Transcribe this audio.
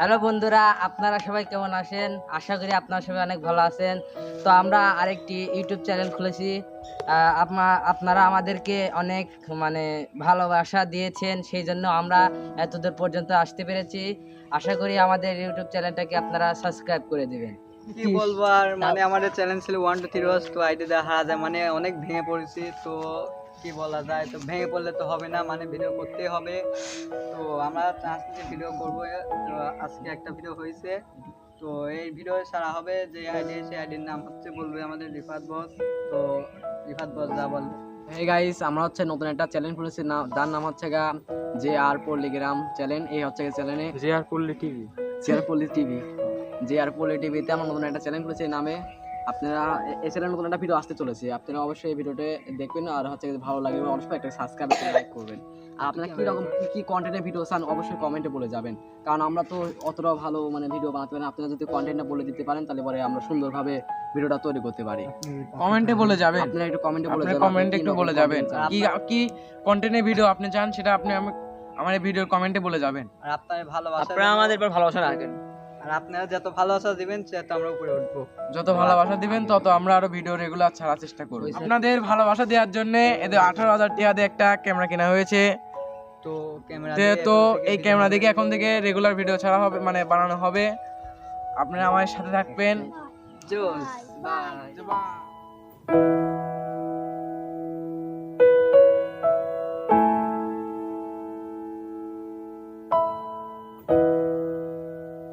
Hello বন্ধুরা, আপনারা সবাই কেমন আছেন? আশা করি আপনারা সবাই অনেক ভালো আছেন। তো আমরা আরেকটি ইউটিউব চ্যানেল খুলেছি। আপনারা আমাদেরকে অনেক মানে ভালোবাসা দিয়েছেন, সেই জন্য আমরা এতদূর পর্যন্ত আসতে পেরেছি। আশা করি আমাদের ইউটিউব চ্যানেলটাকে আপনারা সাবস্ক্রাইব করে দেবেন। কি বলব আর? মানে আমাদের চ্যালেঞ্জ ছিল ওয়ান টু থ্রি রোজ তো আইডিতে হারা যায় মানে অনেক ভেঙে পড়েছি তো কি বলা যায়? তো ভেঙে পড়লে তো হবে না মানে ভিডিও করতেই হবে। তো আমরা আজকে ভিডিও করব তো আজকে একটা ভিডিও হয়েছে। তো এই ভিডিও সারা হবে যে আইডি সেই আইডির নাম হচ্ছে বলবে আমাদের রিফাত বস। তো রিফাত বস যা বলবে হে গাইস আমরা হচ্ছে নতুন একটা চ্যানেল খুলেছি না যার নাম হচ্ছে গা জে আর পল্লিগ্রাম চ্যানেল এই হচ্ছে চ্যানেলে J R Palli TV J R Palli TV J R Palli টিভিতে আমরা নতুন একটা চ্যানেল খুলেছে এই নামে। আপনারা এই চ্যানেলে নতুন একটা ভিডিও আসতে চলেছে। আপনারা অবশ্যই এই ভিডিওটা দেখবেন আর হচ্ছে যদি ভালো লাগে অবশ্যই একটা সাবস্ক্রাইব করে লাইক করবেন। আর আপনারা কি রকম কি কি কন্টেন্টের ভিডিও চান অবশ্যই কমেন্টে বলে যাবেন। কারণ আমরা তো অতটাও ভালো মানে ভিডিও বানাতে পারি আপনারা যদি কন্টেন্টটা বলে দিতে পারেন তাহলে পরে আমরা সুন্দরভাবে ভিডিওটা তৈরি করতে পারি। কমেন্টে বলে যাবেন। আপনারা একটু কমেন্টে বলে আপনি যাবেন কমেন্টে একটু বলে যাবেন। কি কি কন্টেন্টের ভিডিও আপনি চান সেটা আপনি আমি আমার ভিডিওর কমেন্টে বলে যাবেন। আর আপনার ভালোবাসা আপনারা আমাদের ভালোবাসা রাখেন। আর আপনারা যত ভালোবাসা দিবেন তত আমরা উপরে উঠবো। যত ভালোবাসা দিবেন তত আমরা আরও ভিডিও রেগুলার ছাড়ার চেষ্টা করব। আপনাদের ভালোবাসা দেওয়ার জন্য এদের আঠারো হাজার টাকা দিয়ে একটা ক্যামেরা কেনা হয়েছে। তো ক্যামেরা তো এই ক্যামেরা দেখে এখন থেকে রেগুলার ভিডিও ছাড়া হবে মানে বানানো হবে। আপনারা আমার সাথে থাকবেন। জোস বাই